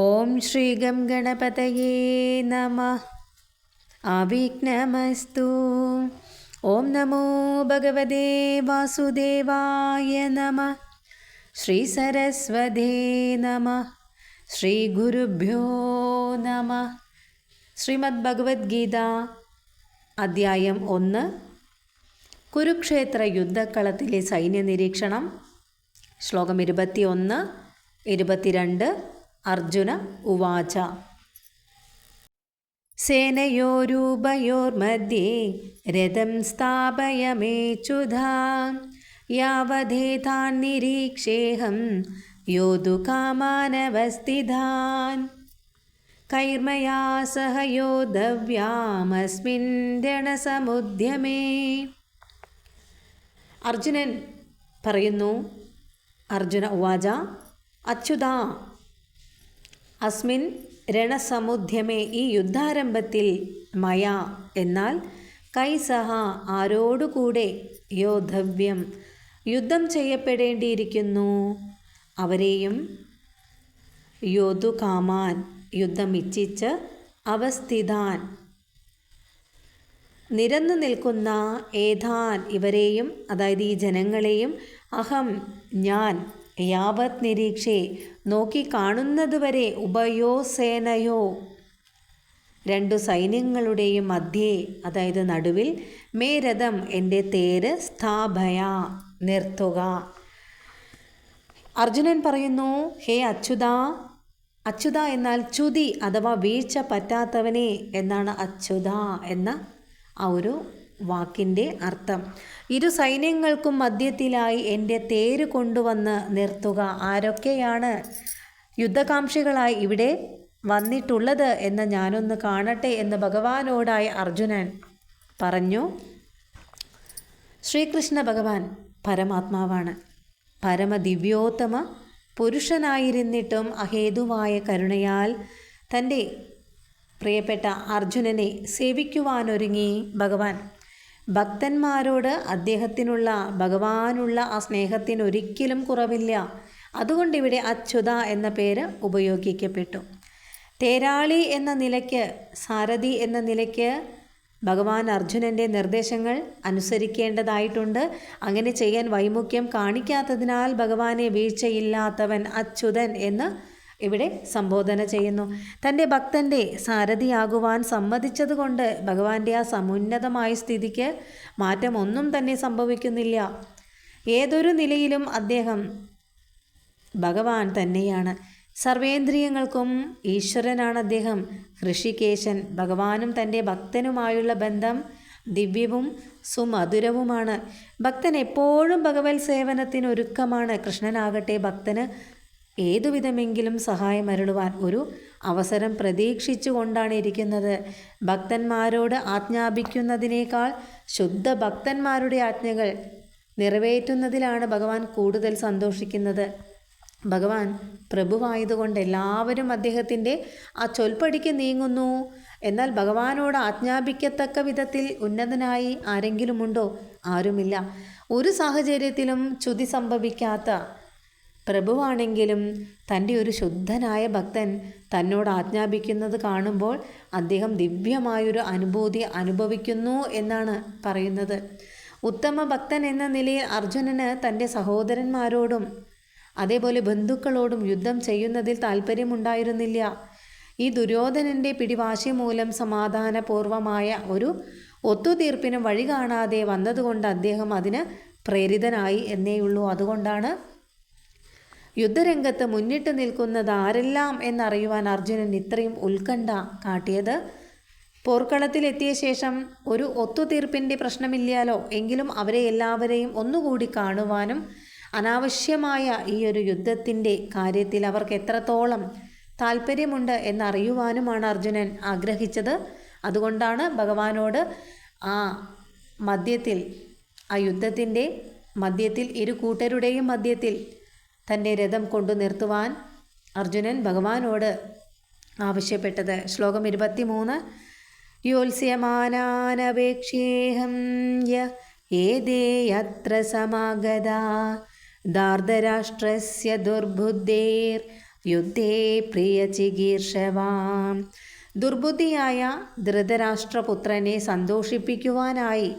ഓം Shri gum ഗണപതയേ നമ. ആവിഘ്നമസ്തു ഓം നമോ ഭഗവതേ വാസുദേവായ നമ. ശ്രീ സരസ്വതേ നമ. ശ്രീ ഗുരുഭ്യോ നമ. ശ്രീമദ് ഭഗവത്ഗീത അദ്ധ്യായം ഒന്ന്. കുരുക്ഷേത്ര യുദ്ധക്കളത്തിലെ സൈന്യ നിരീക്ഷണം ശ്ലോകം ഇരുപത്തിയൊന്ന് ഇരുപത്തിരണ്ട്. അർജുന ഉവാച. സേനയോരൂപയോർമധ്യേ രഥം സ്ഥാപയമേച്ചുധാ. യാവധേതാൻ നിരീക്ഷേഹം യോതു കാമാനവസ്ഥിതാൻ. കൈർമയാ സഹ യോധവ്യാമസ്മിന്ദണസമുദ്യമേ അർജുനൻ പറയുന്നു അർജുന ഉവാച അച്യുതാ അസ്മിൻ രണസമുദ്യമേ ഈ യുദ്ധാരംഭത്തിൽ മയ എന്നാൽ കൈസഹ ആരോടുകൂടെ യോധവ്യം യുദ്ധം ചെയ്യപ്പെടേണ്ടിയിരിക്കുന്നു. അവരെയും യോധുകാമാൻ യുദ്ധം ഇച്ഛിച്ച് അവസ്ഥിതാൻ. നിരന്നു നിൽക്കുന്ന ഏതാൻ ഇവരെയും അതായത് ഈ ജനങ്ങളെയും അഹം ഞാൻ യാവത് നിരീക്ഷേ നോക്കി ഉഭയോ സേനയോ രണ്ടു സൈന്യങ്ങളുടെയും മധ്യേ അതായത് നടുവിൽ മേ രഥം എന്റെ തേര് സ്ഥാപയ നിർത്തുക. അർജുനൻ പറയുന്നു ഹേ അച്യുത അച്യുത എന്നാൽ ചുതി അഥവാ വീഴ്ച പറ്റാത്തവനെ എന്നാണ് അച്യുത എന്ന ആ ഒരു വാക്കിന്റെ അർത്ഥം. ഇരു സൈന്യങ്ങൾക്കും മധ്യത്തിലായി എന്റെ തേര് കൊണ്ടുവന്ന് നിർത്തുക. ആരൊക്കെയാണ് യുദ്ധകാംക്ഷികളായി ഇവിടെ വന്നിട്ടുള്ളത് എന്ന് ഞാനൊന്ന് കാണട്ടെ എന്ന് ഭഗവാനോടായി അർജുനൻ പറഞ്ഞു. ശ്രീകൃഷ്ണ ഭഗവാൻ പരമാത്മാവാണ്. പരമദിവ്യോത്തമ പുരുഷനായിരുന്നിട്ടും അഹേതുവായ കരുണയാൽ തന്റെ പ്രിയപ്പെട്ട അർജുനനെ സേവിക്കുവാനൊരുങ്ങി ഭഗവാൻ. ഭക്തന്മാരോട് അദ്ദേഹത്തിനുള്ള ഭഗവാനുള്ള ആ സ്നേഹത്തിന് ഒരിക്കലും കുറവില്ല. അതുകൊണ്ട് ഇവിടെ അച്യുത എന്ന പേര് ഉപയോഗിക്കപ്പെട്ടു. തേരാളി എന്ന നിലയ്ക്ക് സാരഥി എന്ന നിലയ്ക്ക് ഭഗവാൻ അർജുനന്റെ നിർദ്ദേശങ്ങൾ അനുസരിക്കേണ്ടതായിട്ടുണ്ട്. അങ്ങനെ ചെയ്യാൻ വൈമുഖ്യം കാണിക്കാത്തതിനാൽ ഭഗവാനെ വീഴ്ചയില്ലാത്തവൻ അച്യുതൻ എന്ന് ഇവിടെ സംബോധന ചെയ്യുന്നു. തന്റെ ഭക്തന്റെ സാരഥിയാകുവാൻ സമ്മതിച്ചതുകൊണ്ട് ഭഗവാന്റെ ആ സമുന്നതമായ സ്ഥിതിക്ക് മാറ്റമൊന്നും തന്നെ സംഭവിക്കുന്നില്ല. ഏതൊരു നിലയിലും അദ്ദേഹം ഭഗവാൻ തന്നെയാണ്. സർവേന്ദ്രിയങ്ങൾക്കും ഈശ്വരനാണ് അദ്ദേഹം. ഋഷികേശൻ ഭഗവാനും തന്റെ ഭക്തനുമായുള്ള ബന്ധം ദിവ്യവും സുമധുരവുമാണ്. ഭക്തൻ എപ്പോഴും ഭഗവത് സേവനത്തിന് ഒരുക്കമാണ് കൃഷ്ണനാകട്ടെ ഭക്തന് ഏതുവിധമെങ്കിലും സഹായം അരുളുവാൻ ഒരു അവസരം പ്രതീക്ഷിച്ചു കൊണ്ടാണ് ഇരിക്കുന്നത്. ഭക്തന്മാരോട് ആജ്ഞാപിക്കുന്നതിനേക്കാൾ ശുദ്ധ ഭക്തന്മാരുടെ ആജ്ഞകൾ നിറവേറ്റുന്നതിലാണ് ഭഗവാൻ കൂടുതൽ സന്തോഷിക്കുന്നത്. ഭഗവാൻ പ്രഭുവായതുകൊണ്ട് എല്ലാവരും അദ്ദേഹത്തിന്റെ ആ ചൊൽപ്പടിക്ക് നീങ്ങുന്നു എന്നാൽ ഭഗവാനോട് ആജ്ഞാപിക്കത്തക്ക വിധത്തിൽ ഉന്നതനായി ആരെങ്കിലുമുണ്ടോ? ആരുമില്ല. ഒരു സാഹചര്യത്തിലും ചുതി സംഭവിക്കാത്ത പ്രഭുവാണെങ്കിലും തന്റെ ഒരു ശുദ്ധനായ ഭക്തൻ തന്നോട് ആജ്ഞാപിക്കുന്നത് കാണുമ്പോൾ അദ്ദേഹം ദിവ്യമായൊരു അനുഭൂതി അനുഭവിക്കുന്നു എന്നാണ് പറയുന്നത്. ഉത്തമ ഭക്തൻ എന്ന നിലയിൽ അർജുനന് തന്റെ സഹോദരന്മാരോടും അതേപോലെ ബന്ധുക്കളോടും യുദ്ധം ചെയ്യുന്നതിൽ താല്പര്യമുണ്ടായിരുന്നില്ല ഈ ദുര്യോധനന്റെ പിടിവാശി മൂലം സമാധാനപൂർവമായ ഒരു ഒത്തുതീർപ്പിനും വഴി കാണാതെ വന്നതുകൊണ്ട് അദ്ദേഹം അതിന് പ്രേരിതനായി എന്നേയുള്ളൂ. അതുകൊണ്ടാണ് യുദ്ധരംഗത്ത് മുന്നിട്ട് നിൽക്കുന്നത് ആരെല്ലാം എന്നറിയുവാൻ അർജുനൻ ഇത്രയും ഉത്കണ്ഠ കാട്ടിയത്? പോർക്കളത്തിലെത്തിയ ശേഷം ഒരു ഒത്തുതീർപ്പിന്റെ പ്രശ്നമില്ലാലോ എങ്കിലും അവരെ എല്ലാവരെയും ഒന്നുകൂടി കാണുവാനും അനാവശ്യമായ ഈ ഒരു യുദ്ധത്തിന്റെ കാര്യത്തിൽ അവർക്ക് എത്രത്തോളം താല്പര്യമുണ്ട് എന്നറിയുവാനുമാണ് അർജുനൻ ആഗ്രഹിച്ചത്. അതുകൊണ്ടാണ് ഭഗവാനോട് ആ മദ്യത്തിൽ ആ യുദ്ധത്തിന്റെ മദ്യത്തിൽ ഇരു കൂട്ടരുടെയും മധ്യത്തിൽ തന്റെ രഥം കൊണ്ടു നിർത്തുവാൻ അർജുനൻ ഭഗവാനോട് ആവശ്യപ്പെട്ടത്. ശ്ലോകം ഇരുപത്തിമൂന്ന്. യോത്സ്യമാനാനപേക്ഷേഹം യ സമാഗത? ദാർദരാഷ്ട്രസ്യ ദുർബുദ്ധേർ യുദ്ധേ പ്രിയ ചികീർഷവാം. ദുർബുദ്ധിയായ ധൃതരാഷ്ട്രപുത്രനെ സന്തോഷിപ്പിക്കുവാനായി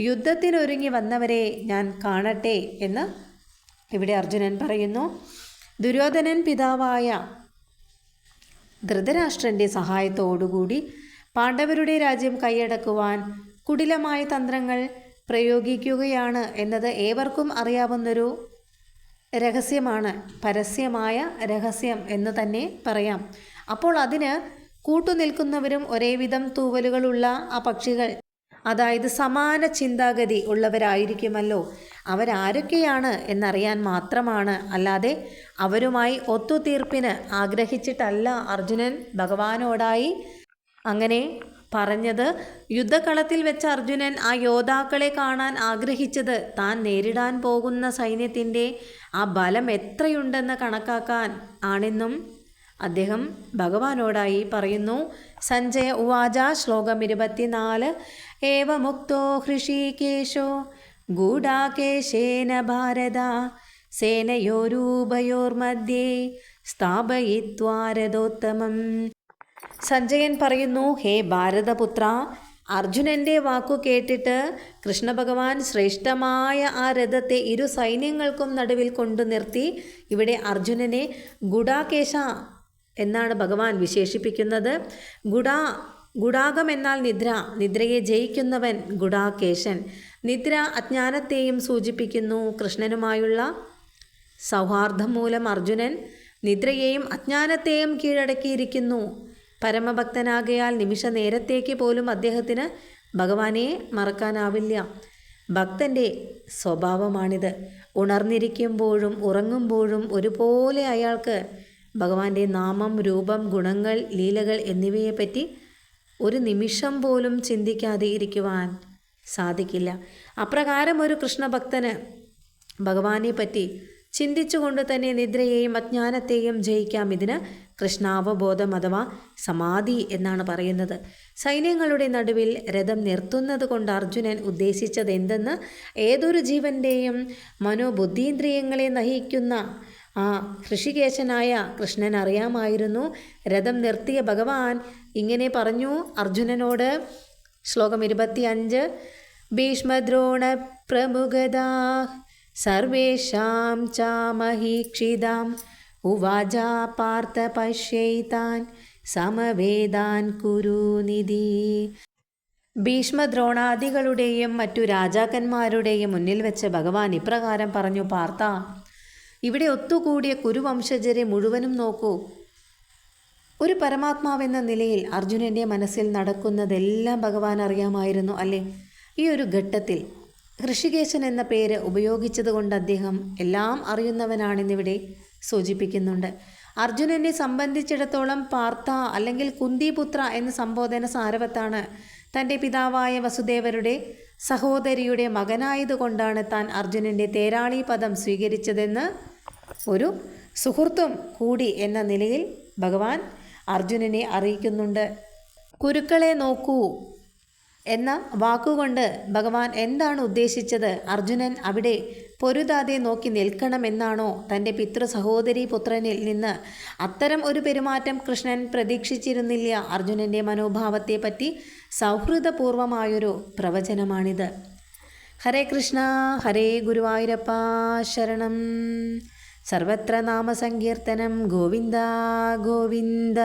യുദ്ധത്തിനൊരുങ്ങി വന്നവരെ ഞാൻ കാണട്ടെ എന്ന് ഇവിടെ അർജുനൻ പറയുന്നു ദുര്യോധനൻ പിതാവായ ധൃതരാഷ്ട്രന്റെ സഹായത്തോടുകൂടി പാണ്ഡവരുടെ രാജ്യം കൈയടക്കുവാൻ കുടിലമായ തന്ത്രങ്ങൾ പ്രയോഗിക്കുകയാണ് എന്നത് ഏവർക്കും അറിയാവുന്നൊരു രഹസ്യമാണ് പരസ്യമായ രഹസ്യം എന്ന് തന്നെ പറയാം. അപ്പോൾ അതിന് കൂട്ടുനിൽക്കുന്നവരും ഒരേവിധം തൂവലുകളുള്ള ആ പക്ഷികൾ അതായത് സമാന ചിന്താഗതി ഉള്ളവരായിരിക്കുമല്ലോ. അവരാരൊക്കെയാണ് എന്നറിയാൻ മാത്രമാണ്. അല്ലാതെ അവരുമായി ഒത്തുതീർപ്പിന് ആഗ്രഹിച്ചിട്ടല്ല അർജുനൻ ഭഗവാനോടായി അങ്ങനെ പറഞ്ഞത്. യുദ്ധക്കളത്തിൽ വെച്ച് അർജുനൻ ആ യോദ്ധാക്കളെ കാണാൻ ആഗ്രഹിച്ചത് താൻ നേരിടാൻ പോകുന്ന സൈന്യത്തിന്റെ ആ ബലം എത്രയുണ്ടെന്ന് കണക്കാക്കാൻ ആണെന്നും അദ്ദേഹം ഭഗവാനോടായി പറയുന്നു. സഞ്ജയ ഉവാച ശ്ലോകം ഇരുപത്തിനാല്. ഏവമുക്തോ ഹൃഷീകേശോ ഗൂഢാകേശേന ഭാരത സേനയോരൂപയോർമധ്യേ സ്ഥാപയിത്വാരഥോത്തമം സഞ്ജയൻ പറയുന്നു ഹേ ഭാരതപുത്ര അർജുനന്റെ വാക്കു കേട്ടിട്ട് കൃഷ്ണഭഗവാൻ ശ്രേഷ്ഠമായ ആ രഥത്തെ ഇരു സൈന്യങ്ങൾക്കും നടുവിൽ കൊണ്ടു നിർത്തി ഇവിടെ അർജുനനെ ഗുഡാകേശ എന്നാണ് ഭഗവാൻ വിശേഷിപ്പിക്കുന്നത്. ഗുഡാ ഗുഡാകം എന്നാൽ നിദ്ര നിദ്രയെ ജയിക്കുന്നവൻ ഗുഡാകേശൻ നിദ്ര അജ്ഞാനത്തെയും സൂചിപ്പിക്കുന്നു. കൃഷ്ണനുമായുള്ള സൗഹാർദ്ദം മൂലം അർജുനൻ നിദ്രയെയും അജ്ഞാനത്തെയും കീഴടക്കിയിരിക്കുന്നു. പരമഭക്തനാകയാൽ നിമിഷ നേരത്തേക്ക് പോലും അദ്ദേഹത്തിന് ഭഗവാനെ മറക്കാനാവില്ല. ഭക്തന്റെ സ്വഭാവമാണിത്. ഉണർന്നിരിക്കുമ്പോഴും ഉറങ്ങുമ്പോഴും ഒരുപോലെ അയാൾക്ക് ഭഗവാന്റെ നാമം രൂപം ഗുണങ്ങൾ ലീലകൾ എന്നിവയെപ്പറ്റി ഒരു നിമിഷം പോലും ചിന്തിക്കാതെ ഇരിക്കുവാൻ സാധിക്കില്ല. അപ്രകാരം ഒരു കൃഷ്ണഭക്തന് ഭഗവാനെ പറ്റി ചിന്തിച്ചുകൊണ്ട് തന്നെ നിദ്രയെയും അജ്ഞാനത്തെയും ജയിക്കാം. ഇതിന് കൃഷ്ണാവബോധം അഥവാ സമാധി എന്നാണ് പറയുന്നത്. സൈന്യങ്ങളുടെ നടുവിൽ രഥം നിർത്തുന്നത് കൊണ്ട് അർജുനൻ ഉദ്ദേശിച്ചത് എന്തെന്ന്? ഏതൊരു ജീവന്റെയും മനോബുദ്ധീന്ദ്രിയങ്ങളെ നയിക്കുന്ന ആ ഋഷികേശനായ കൃഷ്ണൻ അറിയാമായിരുന്നു. രഥം നിർത്തിയ ഭഗവാൻ ഇങ്ങനെ പറഞ്ഞു. അർജുനനോട് ശ്ലോകം ഇരുപത്തിയഞ്ച്. ഭീഷ്മദ്രോണ പ്രമുഖതാ സർവേഷാം ചാമഹീക്ഷിതാം. ഉവാച പാർത്ഥ പശ്യൈതാൻ സമവേദാൻ കുരുനിധി ഭീഷ്മദ്രോണാദികളുടെയും മറ്റു രാജാക്കന്മാരുടെയും മുന്നിൽ വെച്ച് ഭഗവാൻ ഇപ്രകാരം പറഞ്ഞു പാർത്ത ഇവിടെ ഒത്തുകൂടിയ കുരുവംശജരെ മുഴുവനും നോക്കൂ. ഒരു പരമാത്മാവെന്ന നിലയിൽ അർജുനന്റെ മനസ്സിൽ നടക്കുന്നതെല്ലാം ഭഗവാൻ അറിയാമായിരുന്നു അല്ലേ? ഈ ഒരു ഘട്ടത്തിൽ ഋഷികേശൻ എന്ന പേര് ഉപയോഗിച്ചതുകൊണ്ട് അദ്ദേഹം എല്ലാം അറിയുന്നവനാണെന്നിവിടെ സൂചിപ്പിക്കുന്നുണ്ട്. അർജുനനെ സംബന്ധിച്ചിടത്തോളം പാർത്ഥ അല്ലെങ്കിൽ കുന്തിപുത്ര എന്ന സംബോധന സാരവത്താണ് തന്റെ പിതാവായ വസുദേവരുടെ സഹോദരിയുടെ മകനായതുകൊണ്ടാണ് താൻ അർജുനന്റെ തേരാളി പദം സ്വീകരിച്ചതെന്ന് ഒരു സുഹൃത്തും കൂടി എന്ന നിലയിൽ ഭഗവാൻ അർജുനനെ അറിയിക്കുന്നുണ്ട്. കുരുക്കളെ നോക്കൂ എന്ന വാക്കുകൊണ്ട് ഭഗവാൻ എന്താണ് ഉദ്ദേശിച്ചത്? അർജുനൻ അവിടെ പൊരുതാതെ നോക്കി നിൽക്കണമെന്നാണോ തന്റെ പിതൃ സഹോദരി പുത്രനിൽ നിന്ന്? അത്തരം ഒരു പെരുമാറ്റം കൃഷ്ണൻ പ്രതീക്ഷിച്ചിരുന്നില്ല. അർജുനന്റെ മനോഭാവത്തെപ്പറ്റി സൗഹൃദപൂർവമായൊരു പ്രവചനമാണിത്. ഹരേ കൃഷ്ണ ഹരേ ഗുരുവായൂരപ്പ ശരണം. സർവത്ര നാമസങ്കീർത്തനം ഗോവിന്ദ ഗോവിന്ദ.